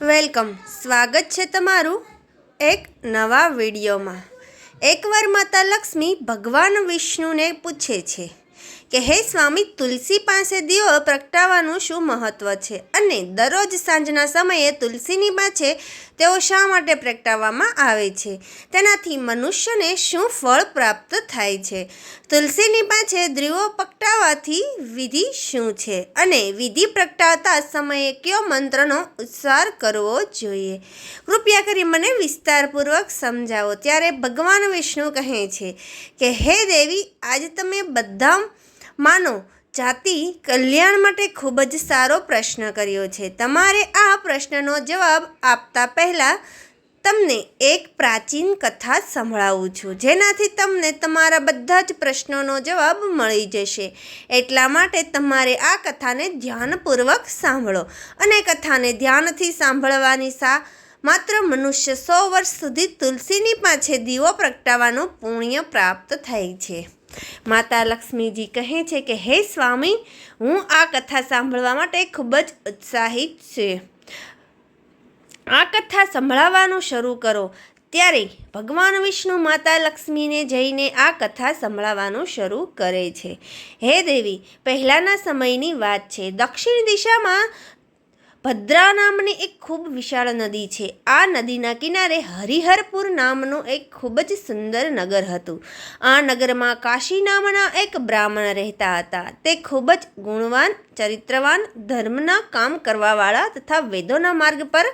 Welcome. સ્વાગત છે તમારું એક નવા વિડીયોમાં. એકવાર માતા લક્ષ્મી ભગવાન વિષ્ણુને પૂછે છે કે હે સ્વામી, તુલસી પાસે દીવો પ્રગટાવવાનું શું મહત્ત્વ છે? અને દરરોજ સાંજના સમયે તુલસીની પાસે તેઓ શા માટે પ્રગટાવવામાં આવે છે? તેનાથી મનુષ્યને શું ફળ પ્રાપ્ત થાય છે? તુલસીની પાસે દીવો પ્રગટાવવાથી વિધિ શું છે? અને વિધિ પ્રગટાવતા સમયે કયો મંત્રનો ઉચ્ચાર કરવો જોઈએ? કૃપયા કરી મને વિસ્તારપૂર્વક સમજાવો. ત્યારે ભગવાન વિષ્ણુ કહે છે કે, હે દેવી, આજે તમે બધા માનો, જાતિ કલ્યાણ માટે ખૂબ જ સારો પ્રશ્ન કર્યો છે. તમારે આ પ્રશ્નનો જવાબ આપતા પહેલાં તમને એક પ્રાચીન કથા સંભળાવું છું. જેનાથી તમને તમારા બધા જ પ્રશ્નોનો જવાબ મળી જશે. એટલા માટે તમારે આ કથાને ધ્યાનપૂર્વક સાંભળો અને કથાને ધ્યાનથી સાંભળવાની સા, માત્ર મનુષ્ય સો વર્ષ સુધી તુલસીની પાછે દીવો પ્રગટાવવાનું પુણ્ય પ્રાપ્ત થાય છે. માતા લક્ષ્મીજી કહે છે કે, હે સ્વામી, હું આ કથા સાંભળવા માટે ખૂબ જ ઉત્સાહિત છે. આ કથા સંભળાવવાનું શરૂ કરો. ત્યારે ભગવાન વિષ્ણુ માતા લક્ષ્મીને જઈને આ કથા સંભળાવવાનું શરૂ કરે છે. હે દેવી, પહેલાંના સમયની વાત છે. દક્ષિણ દિશામાં ભદ્રા નામની એક ખૂબ વિશાળ નદી છે. આ નદીના કિનારે હરિહરપુર નામનું એક ખૂબ જ સુંદર નગર હતું. આ નગરમાં કાશી નામના એક બ્રાહ્મણ રહેતા હતા. તે ખૂબ જ ગુણવાન, ચરિત્રવાન, ધર્મના કામ કરવાવાળા તથા વેદોના માર્ગ પર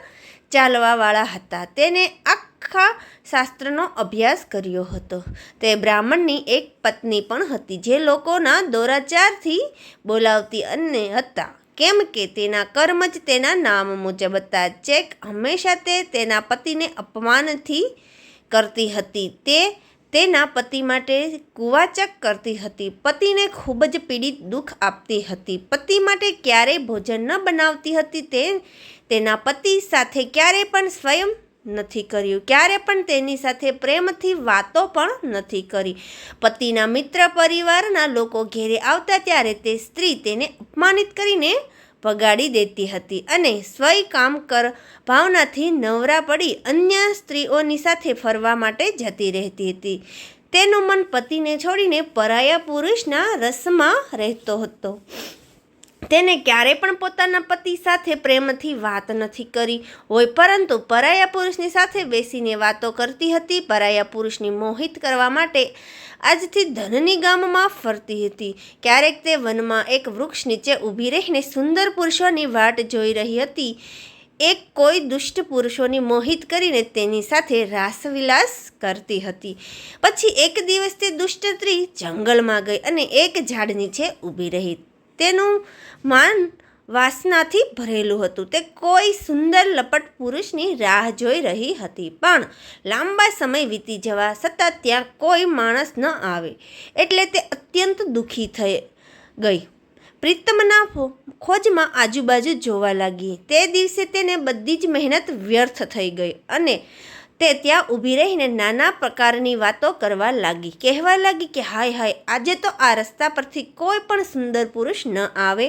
ચાલવાવાળા હતા. તેને આખા શાસ્ત્રનો અભ્યાસ કર્યો હતો. તે બ્રાહ્મણની એક પત્ની પણ હતી જે લોકોના દોરાચારથી બોલાવતી અને હતા. કેમ કે તેના કર્મ જ તેના નામ મુજબ હતા. ચેક હંમેશા તે તેના પતિને અપમાનથી કરતી હતી. તે તેના પતિ માટે કુવાચક કરતી હતી. પતિને ખૂબ જ પીડિત દુઃખ આપતી હતી. પતિ માટે ક્યારેય ભોજન ન બનાવતી હતી તે તેના પતિ સાથે ક્યારેય પણ સ્વયં નથી કર્યું. ક્યારે પણ તેની સાથે પ્રેમથી વાતો પણ નથી કરી. પતિના મિત્ર પરિવારના લોકો ઘેરે આવતા ત્યારે તે સ્ત્રી તેને અપમાનિત કરીને ભગાડી દેતી હતી અને સ્વય કામ કર ભાવનાથી નવરા પડી અન્ય સ્ત્રીઓની સાથે ફરવા માટે જતી રહેતી હતી. તેનું મન પતિને છોડીને પરાયા પુરુષના રસમાં રહેતો હતો. તેને ક્યારેય પણ પોતાના પતિ સાથે પ્રેમથી વાત નથી કરી. હોય પરંતુ પરાયા પુરુષની સાથે બેસીને વાતો કરતી હતી. પરાયા પુરુષની મોહિત કરવા માટે આજથી ધનની ગામમાં ફરતી હતી. ક્યારેક તે વનમાં એક વૃક્ષ નીચે ઊભી રહીને સુંદર પુરુષોની વાટ જોઈ રહી હતી. એક કોઈ દુષ્ટ પુરુષોની મોહિત કરીને તેની સાથે રાસવિલાસ કરતી હતી. પછી એક દિવસ તે દુષ્ટ સ્ત્રી જંગલમાં ગઈ અને એક ઝાડ નીચે ઊભી રહી. તેનું માન વાસનાથી ભરેલું હતું. તે કોઈ સુંદર લપટ પુરુષની રાહ જોઈ રહી હતી. પણ લાંબા સમય વીતી જવા છતાં ત્યાં કોઈ માણસ ન આવે. એટલે તે અત્યંત દુઃખી થઈ ગઈ. પ્રીતમના ખોજમાં આજુબાજુ જોવા લાગી. તે દિવસે તેને બધી જ મહેનત વ્યર્થ થઈ ગઈ અને તે ત્યાં ઊભી રહીને નાના પ્રકારની વાતો કરવા લાગી. કહેવા લાગી કે, હાય હાય, આજે તો આ રસ્તા પરથી કોઈ પણ સુંદર પુરુષ ન આવે.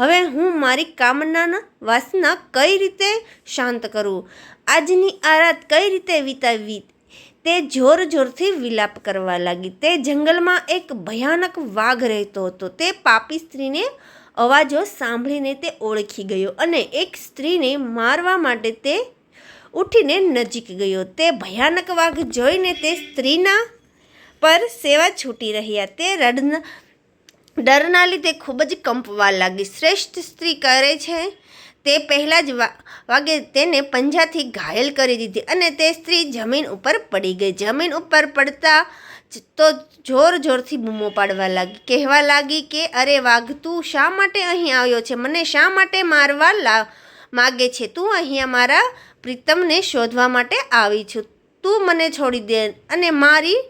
હવે હું મારી કામનાના વાસના કઈ રીતે શાંત કરું? આજની આ રાત કઈ રીતે વિતાવી? તે જોર જોરથી વિલાપ કરવા લાગી. તે જંગલમાં એક ભયાનક વાઘ રહેતો હતો. તે પાપી સ્ત્રીને અવાજો સાંભળીને તે ઓળખી ગયો અને એક સ્ત્રીને મારવા માટે તે ઉઠીને નજીક ગયો. તે ભયાનક વાઘ જોઈને તે સ્ત્રીના પર સેવા છૂટી રહ્યા. તે રડન, ડરના લીધે ખૂબ જ કંપવા લાગી. શ્રેષ્ઠ સ્ત્રી કરે છે તે પહેલાં જ વાગે તેને પંજાથી ઘાયલ કરી દીધી અને તે સ્ત્રી જમીન ઉપર પડી ગઈ. જમીન ઉપર પડતા તો જોર જોરથી બૂમો પાડવા લાગી. કહેવા લાગી કે, અરે વાઘ, તું શા માટે અહીં આવ્યો છે? મને શા માટે મારવા લા, માગે છે? તું અહીંયા મારા પ્રીતમને શોધવા માટે આવી છું. તું મને છોડી દે અને મારી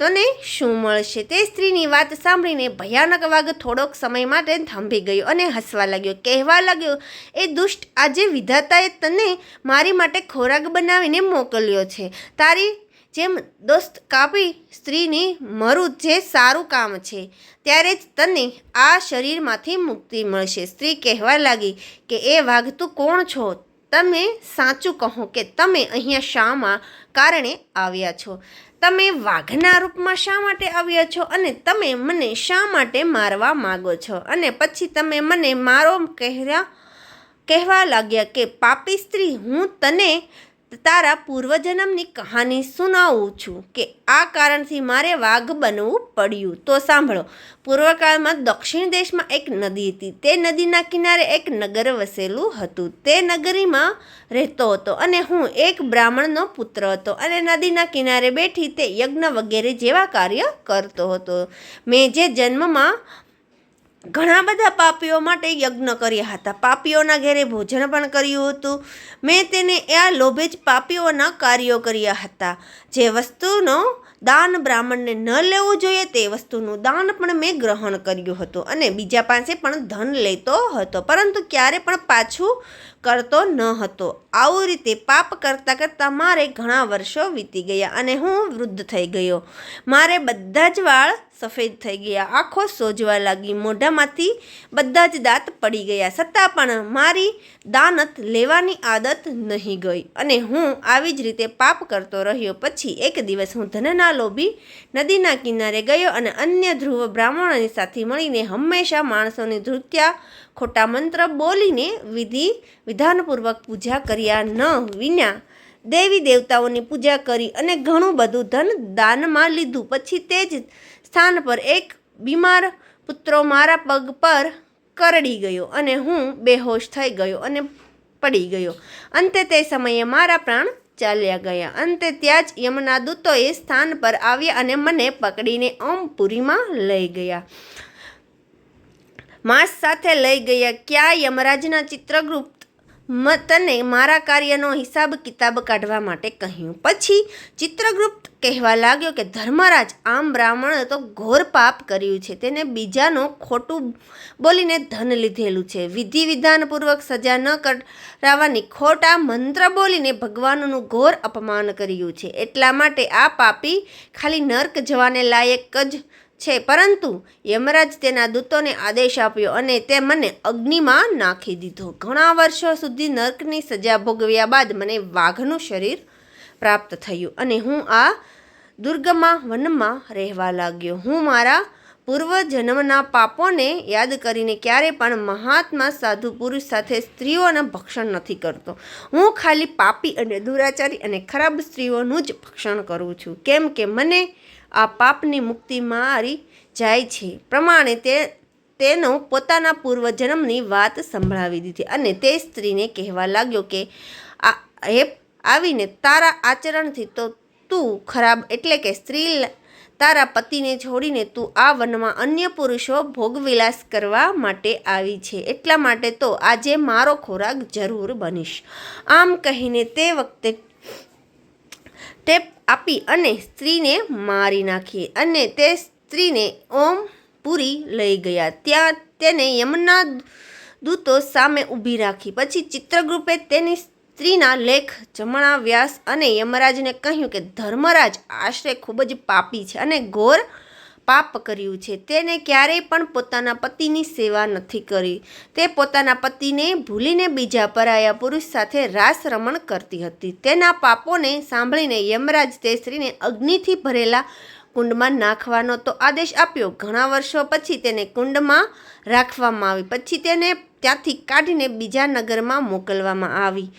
તને શું મળશે? તે સ્ત્રીની વાત સાંભળીને ભયાનક વાઘ થોડોક સમય માટે થાંભી ગયો અને હસવા લાગ્યો. કહેવા લાગ્યો, એ દુષ્ટ આજે વિધાતાએ તને મારી માટે ખોરાક બનાવીને મોકલ્યો છે. તારી જેમ દોસ્ત કાપી સ્ત્રીની મરું જે સારું કામ છે, ત્યારે જ તને આ શરીરમાંથી મુક્તિ મળશે. સ્ત્રી કહેવા લાગી કે, એ વાઘ, તું કોણ છો? તમે સાચું કહો કે તમે અહીંયા શામાં કારણે આવ્યા છો? તમે વાઘના રૂપમાં શા માટે આવ્યા છો? અને તમે મને શા માટે મારવા માગો છો? અને પછી તમે મને મારો કહેવા કહેવા લાગ્યા કે, પાપી સ્ત્રી, હું તને તારા પૂર્વજન્મની કહાની સુનાવું છું કે આ કારણથી મારે વાઘ બનવું પડ્યું. તો સાંભળો, પૂર્વકાળમાં દક્ષિણ દેશમાં એક નદી હતી. તે નદીના કિનારે એક નગર વસેલું હતું. તે નગરીમાં રહેતો હતો અને હું એક બ્રાહ્મણનો પુત્ર હતો અને નદીના કિનારે બેઠી તે યજ્ઞ વગેરે જેવા કાર્ય કરતો હતો. મેં જે જન્મમાં ઘણા બધા પાપીઓ માટે યજ્ઞ કર્યા હતા. પાપીઓના ઘેરે ભોજન પણ કર્યું હતું. મેં તેને આ લોભે જ પાપીઓના કાર્યો કર્યા હતા. જે વસ્તુનો દાન બ્રાહ્મણને ન લેવું જોઈએ તે વસ્તુનું દાન પણ મેં ગ્રહણ કર્યું હતું અને બીજા પાસે પણ ધન લેતો હતો, પરંતુ ક્યારે પણ પાછું કરતો ન હતો. આવું રીતે પાપ કરતાં કરતાં મારે ઘણા વર્ષો વીતી ગયા અને હું વૃદ્ધ થઈ ગયો. મારે બધા જ વાળ સફેદ થઈ ગયા. આંખો સોજવા લાગી. મોઢામાંથી બધા જ દાંત પડી ગયા. છતાં પણ મારી દાનત લેવાની આદત નહીં ગઈ અને હું આવી જ રીતે પાપ કરતો રહ્યો. પછી એક દિવસ હું ધનના લોભી નદીના કિનારે ગયો અને અન્ય ધ્રુવ બ્રાહ્મણોની સાથે મળીને હંમેશા માણસોની ધૃત્યા ખોટા મંત્ર બોલીને વિધિ વિધાનપૂર્વક પૂજા કર્યા ન વિના દેવી દેવતાઓની પૂજા કરી અને ઘણું બધું ધન દાનમાં લીધું. પછી તે જ સ્થાન પર એક બીમાર પુત્રો મારા પગ પર કરડી ગયો અને હું બેહોશ થઈ ગયો અને પડી ગયો. અંતે તે સમયે મારા પ્રાણ ચાલ્યા ગયા. અંતે ત્યાં જ યમના દૂતોએ સ્થાન પર આવ્યા અને મને પકડીને ઓમપુરીમાં લઈ ગયા. માસ સાથે લઈ ગયા. ક્યાં યમરાજના ચિત્રગુપ્ત મ તને મારા કાર્યનો હિસાબ કિતાબ કાઢવા માટે કહ્યું. પછી ચિત્રગુપ્ત કહેવા લાગ્યો કે ધર્મરાજ, આમ બ્રાહ્મણે તો ઘોર પાપ કર્યું છે, તેને બીજાનું ખોટું બોલીને ધન લીધેલું છે. વિધિ વિધાનપૂર્વક સજા ન કરાવવાની ખોટા મંત્ર બોલીને ભગવાનનું ઘોર અપમાન કર્યું છે. એટલા માટે આ પાપી ખાલી નર્ક જવાને લાયક જ છે. પરંતુ યમરાજ તેના દૂતોને આદેશ આપ્યો અને તે મને અગ્નિમાં નાખી દીધો. ઘણા વર્ષો સુધી નર્કની સજા ભોગવ્યા બાદ મને વાઘનું શરીર પ્રાપ્ત થયું અને હું આ દુર્ગમાં, વનમાં રહેવા લાગ્યો. હું મારા પૂર્વ જન્મના પાપોને યાદ કરીને ક્યારે પણ મહાત્મા સાધુ પુરુષ સાથે સ્ત્રીઓના ભક્ષણ નથી કરતો. હું ખાલી પાપી અને દુરાચારી અને ખરાબ સ્ત્રીઓનું જ ભક્ષણ કરું છું. કેમ કે મને આ પાપની મુક્તિ મારી જાય છે. પ્રમાણે તે, તેનો પોતાના પૂર્વજન્મની વાત સંભળાવી દીધી અને તે સ્ત્રીને કહેવા લાગ્યો કે, આ, હે, આવીને તારા આચરણથી તો તું ખરાબ એટલે કે સ્ત્રી તારા પતિને છોડીને તું આ વનમાં અન્ય પુરુષો ભોગવિલાસ કરવા માટે આવી છે. એટલા માટે તો આજે મારો ખોરાક જરૂર બનીશ. આમ કહીને તે વખતે ટેપ આપી અને સ્ત્રીને મારી નાખી અને તે સ્ત્રીને ઓમ પૂરી લઈ ગયા. ત્યાં તેને યમના દૂતો સામે ઊભી રાખી. પછી ચિત્રગ્રુપે તેની સ્ત્રીના લેખ જમણા વ્યાસ અને યમરાજને કહ્યું કે ધર્મરાજ આશરે ખૂબ જ પાપી છે અને ઘોર પાપ કર્યું છે. તેને ક્યારેય પણ પોતાના પતિની સેવા નથી કરી. તે પોતાના પતિને ભૂલીને બીજા પરાયા પુરુષ સાથે રાસ રમણ કરતી હતી. તેના પાપોને સાંભળીને યમરાજ તે સ્ત્રીને અગ્નિથી ભરેલા કુંડમાં નાખવાનો તો આદેશ આપ્યો. ઘણા વર્ષો પછી તેને કુંડમાં રાખવામાં આવી. પછી તેને ત્યાંથી કાઢીને બીજા નગરમાં મોકલવામાં આવી.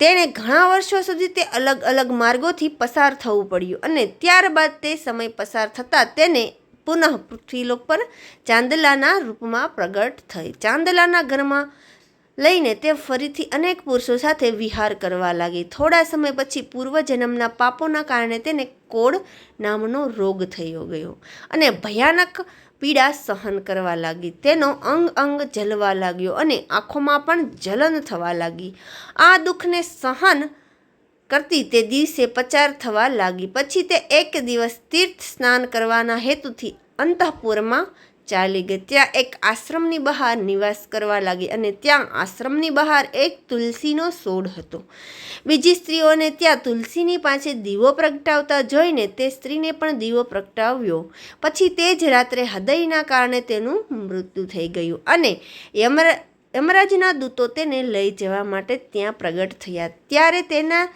તેણે ઘણા વર્ષો સુધી તે અલગ અલગ માર્ગોથી પસાર થવું પડ્યું અને ત્યારબાદ તે સમય પસાર થતાં તેને પુનઃ પૃથ્વીલોક પર ચાંદલાના રૂપમાં પ્રગટ થઈ. ચાંદલાના ઘરમાં લઈને તે ફરીથી અનેક પુરુષો સાથે વિહાર કરવા લાગી. થોડા સમય પછી પૂર્વજન્મના પાપોના કારણે તેને કોડ નામનો રોગ થયો ગયો અને ભયાનક પીડા સહન કરવા લાગી. તેનો અંગ અંગ જલવા લાગ્યો અને આંખોમાં પણ જલન થવા લાગી. આ દુઃખને સહન કરતી તે દિવસે પચાર થવા લાગી. પછી તે એક દિવસ તીર્થ સ્નાન કરવાના હેતુથી અંતઃપુરમાં ચાલી ગઈ. ત્યાં એક આશ્રમની બહાર નિવાસ કરવા લાગી અને ત્યાં આશ્રમની બહાર એક તુલસીનો છોડ હતો. બીજી સ્ત્રીઓને ત્યાં તુલસીની પાસે દીવો પ્રગટાવતા જોઈને તે સ્ત્રીને પણ દીવો પ્રગટાવ્યો. પછી તે જ રાત્રે હૃદયના કારણે તેનું મૃત્યુ થઈ ગયું અને યમર, યમરાજના દૂતો તેને લઈ જવા માટે ત્યાં પ્રગટ થયા. ત્યારે તેના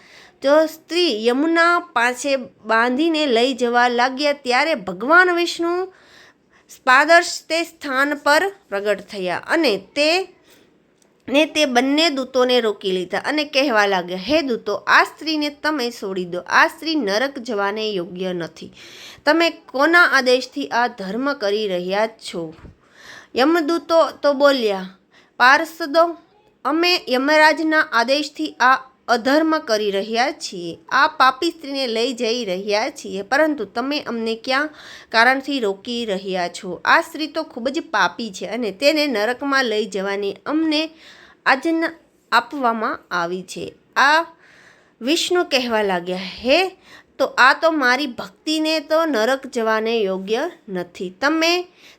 જો સ્ત્રી યમુના પાસે બાંધીને લઈ જવા લાગ્યા ત્યારે ભગવાન વિષ્ણુ સ્પાદર્શ તે સ્થાન પર પ્રગટ થયા અને તે ને તે બંને દૂતોને રોકી લીધા અને કહેવા લાગ્યા, હે દૂતો, આ સ્ત્રીને તમે છોડી દો. આ સ્ત્રી નરક જવાને યોગ્ય નથી. તમે કોના આદેશથી આ ધર્મ કરી રહ્યા છો? યમદૂતો તો બોલ્યા પાર્ષદો અમે યમરાજના આદેશથી આ અધર્મ કરી રહ્યા છીએ. આ પાપી સ્ત્રીને લઈ જઈ રહ્યા છીએ. પરંતુ તમે અમને ક્યાં કારણથી રોકી રહ્યા છો? આ સ્ત્રી તો ખૂબ જ પાપી છે અને તેને નરકમાં લઈ જવાની અમને આજ્ઞા આપવામાં આવી છે. આ વિષ્ણુ કહેવા લાગ્યા, હે, તો આ તો મારી ભક્તિને તો નરક જવાને યોગ્ય નથી. તમે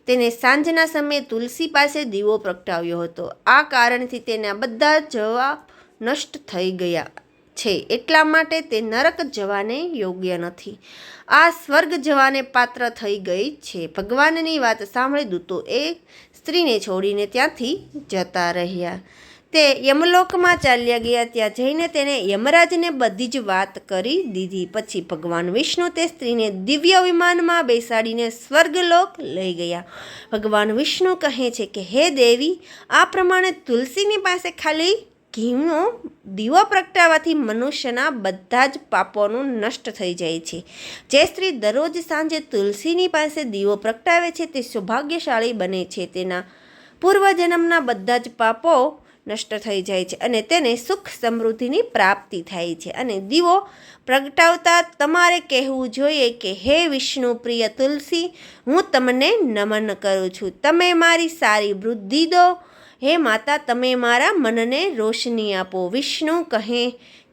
તેને સાંજના સમયે તુલસી પાસે દીવો પ્રગટાવ્યો હતો. આ કારણથી તેના બધા જવા નષ્ટ થઈ ગયા છે. એટલા માટે તે નરક જવાને યોગ્ય નથી. આ સ્વર્ગ જવાને પાત્ર થઈ ગઈ છે. ભગવાનની વાત સાંભળી દૂતો એ સ્ત્રીને છોડીને ત્યાંથી જતા રહ્યા. તે યમલોકમાં ચાલ્યા ગયા. ત્યાં જઈને તેને યમરાજને બધી જ વાત કરી દીધી. પછી ભગવાન વિષ્ણુ તે સ્ત્રીને દિવ્ય વિમાનમાં બેસાડીને સ્વર્ગલોક લઈ ગયા. ભગવાન વિષ્ણુ કહે છે કે, હે દેવી, આ પ્રમાણે તુલસીની પાસે ખાલી ઘીનો દીવો પ્રગટાવવાથી મનુષ્યના બધા જ પાપોનું નષ્ટ થઈ જાય છે. જે સ્ત્રી દરરોજ સાંજે તુલસીની પાસે દીવો પ્રગટાવે છે તે સૌભાગ્યશાળી બને છે. તેના પૂર્વજન્મના બધા જ પાપો નષ્ટ થઈ જાય છે અને તેને સુખ સમૃદ્ધિની પ્રાપ્તિ થાય છે. અને દીવો પ્રગટાવતા તમારે કહેવું જોઈએ કે, હે વિષ્ણુ પ્રિય તુલસી, હું તમને નમન કરું છું. તમે મારી સારી વૃદ્ધિ દો હે માતા, તમે મારા મનને રોશની આપો. વિષ્ણુ કહે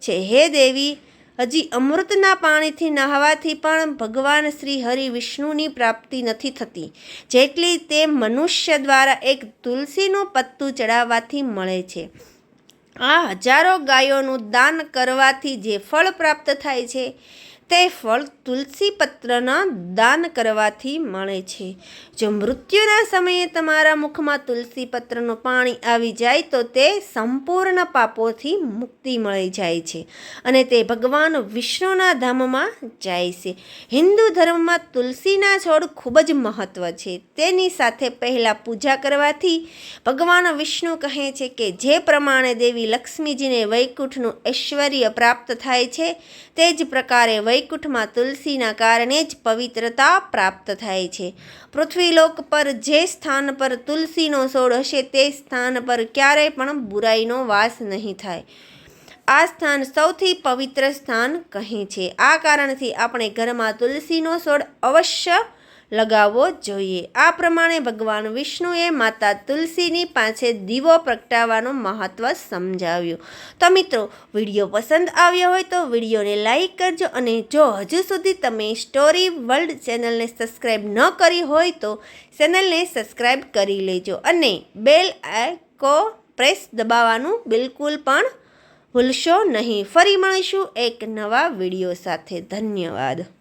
છે, હે દેવી, હજી અમૃતના પાણીથી નહાવાથી પણ ભગવાન શ્રી હરિ વિષ્ણુની પ્રાપ્તિ નથી થતી. જેટલી તે મનુષ્ય દ્વારા એક તુલસીનું પત્તું ચડાવવાથી મળે છે, આ હજારો ગાયોનું દાન કરવાથી જે ફળ પ્રાપ્ત થાય છે તે ફળ તુલસી પત્રના દાન કરવાથી મળે છે. જો મૃત્યુના સમયે તમારા મુખમાં તુલસી પત્રનું પાણી આવી જાય તો તે સંપૂર્ણ પાપોથી મુક્તિ મળી જાય છે અને તે ભગવાન વિષ્ણુના ધામમાં જાય છે. હિન્દુ ધર્મમાં તુલસીના છોડ ખૂબ જ મહત્ત્વ છે. તેની સાથે પહેલાં પૂજા કરવાથી ભગવાન વિષ્ણુ કહે છે કે જે પ્રમાણે દેવી લક્ષ્મીજીને વૈકુંઠનું ઐશ્વર્ય પ્રાપ્ત થાય છે, તે જ પ્રકારે વૈ વૈકુંઠમાં તુલસીના કારણે જ પવિત્રતા પ્રાપ્ત થાય છે. પૃથ્વીલોક પર જે સ્થાન પર તુલસીનો છોડ હશે, તે સ્થાન પર ક્યારેય પણ બુરાઈનો વાસ નહીં થાય. આ સ્થાન સૌથી પવિત્ર સ્થાન કહે છે. આ કારણથી આપણે ઘરમાં તુલસીનો છોડ અવશ્ય લગાવવો જોઈએ. આ પ્રમાણે ભગવાન વિષ્ણુએ માતા તુલસીની પાસે દીવો પ્રગટાવવાનું મહત્ત્વ સમજાવ્યું. તો મિત્રો, વીડિયો પસંદ આવ્યો હોય તો વિડીયોને લાઈક કરજો અને જો હજુ સુધી તમે સ્ટોરી વર્લ્ડ ચેનલને સબસ્ક્રાઈબ ન કરી હોય તો ચેનલને સબસ્ક્રાઈબ કરી લેજો અને બેલ આઇકો પ્રેસ દબાવવાનું બિલકુલ પણ ભૂલશો નહીં. ફરી મળીશું એક નવા વીડિયો સાથે. ધન્યવાદ.